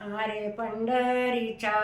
अरे पंढरीच्या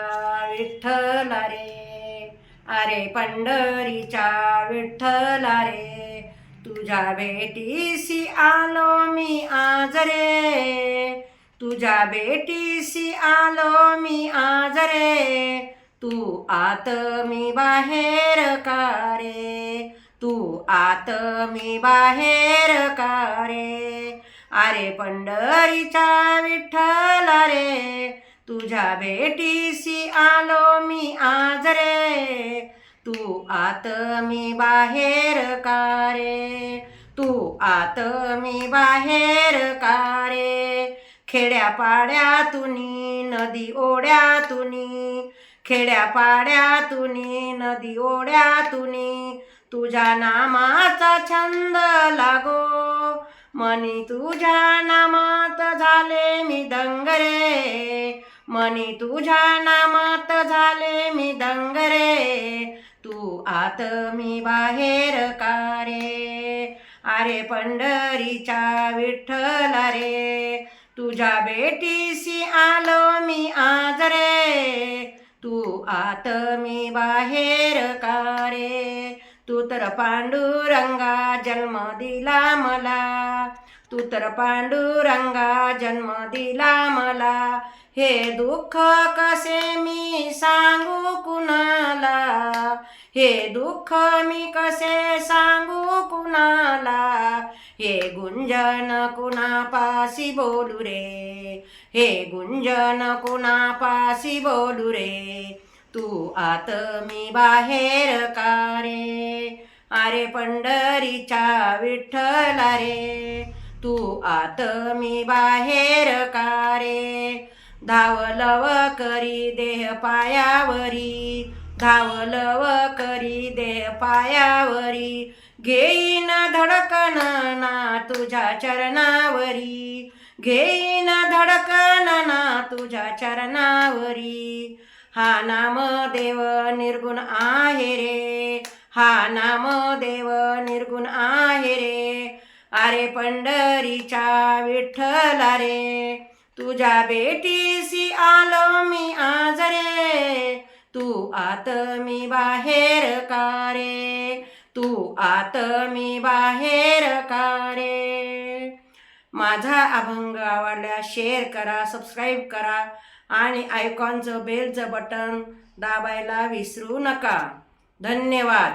विठ्ठला रे अरे पंढरीच्या विठ्ठला रे तुझ्या भेटीसी आलो मी आज रे. तुझ्या भेटीसी आलो मी आज रे. तू आत मी बाहेर का रे? तू आत मी बाहेर का रे? अरे पंढरीचा विठ्ठल रे तुझ्या भेटीसी आलो मी आज रे. तू आत मी बाहेर का रे? तू आत मी बाहेर का रे? खेड्यापाड्यातुनी नदी ओढ्यातुनी खेड्यापाड्यातुनी नदी ओढ्यातुनी तुझ्या नामाचा छंद लागो मनी तुझ्या नामात झाले मी दंगरे. मनी तुझ्या नामात झाले मी दंगरे. तू आत मी बाहेर का रे? अरे पंढरीच्या विठ्ठला रे. तुझ्या बेटीशी आलो मी आज रे. तू आत मी बाहेर का तू तर पांडुरंगा जन्म दिला मला. तू तर पांडुरंगा जन्म दिला मला. हे दुःख कसे मी सांगू कुणाला? हे दुःख मी कसे सांगू कुणाला? हे गुंजन कुणापाशी बोलू रे? हे गुंजन कुणापाशी बोलू रे? तू आत मी बाहेर का रे? अरे पंढरीच्या विठ्ठला रे तू आत मी बाहेर का रे? धावलव करी देह पायावरी धावलव करी देह पायावरी घेईन धडकन ना तुझ्या चरणावरी घेईन धडकन ना तुझ्या चरणावरी. हा नाम देव निर्गुण आहे रे. हा नाम देव निर्गुण आहे रे. अरे पंढरीच्या विठ्ठला रे. तुझ्या बेटीसी आलो मी आज रे. तू आत मी बाहेर का रे? तू आत मी बाहेर का रे? माझा अभंग आवडला शेअर करा सबस्क्राईब करा. आणि आयकॉनचं बेलचं बटन दाबायला विसरू नका. धन्यवाद.